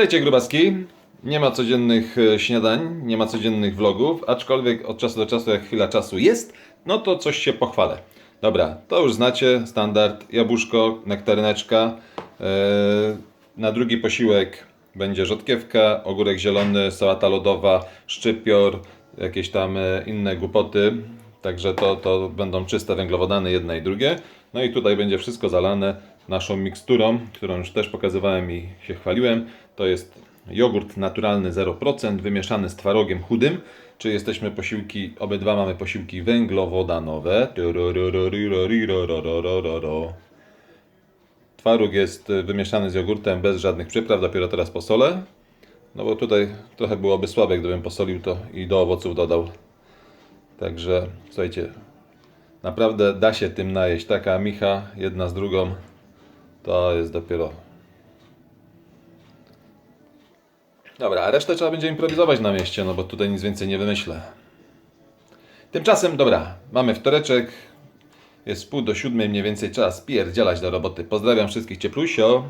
Witajcie grubaski. Nie ma codziennych e, śniadań, nie ma codziennych vlogów, aczkolwiek od czasu do czasu, jak chwila czasu jest, no to coś się pochwalę. Dobra, to już znacie, standard, jabłuszko, nektaryneczka. E, Na drugi posiłek będzie rzodkiewka, ogórek zielony, sałata lodowa, szczypior, jakieś tam e, inne głupoty. Także to, to będą czyste węglowodany, jedne i drugie. No i tutaj będzie wszystko zalane naszą miksturą, którą już też pokazywałem i się chwaliłem. To jest jogurt naturalny 0%, wymieszany z twarogiem chudym. Czy jesteśmy posiłki, obydwa mamy posiłki węglowodanowe. Twaróg jest wymieszany z jogurtem bez żadnych przypraw, dopiero teraz posolę. No bo tutaj trochę byłoby słabe, gdybym posolił to i do owoców dodał. Także słuchajcie, naprawdę da się tym najeść. Taka micha, jedna z drugą to jest dopiero. Dobra, a resztę trzeba będzie improwizować na mieście, no bo tutaj nic więcej nie wymyślę. Tymczasem, dobra, mamy wtoreczek, jest pół do siódmej mniej więcej czas pierdzielać do roboty. Pozdrawiam wszystkich cieplusio.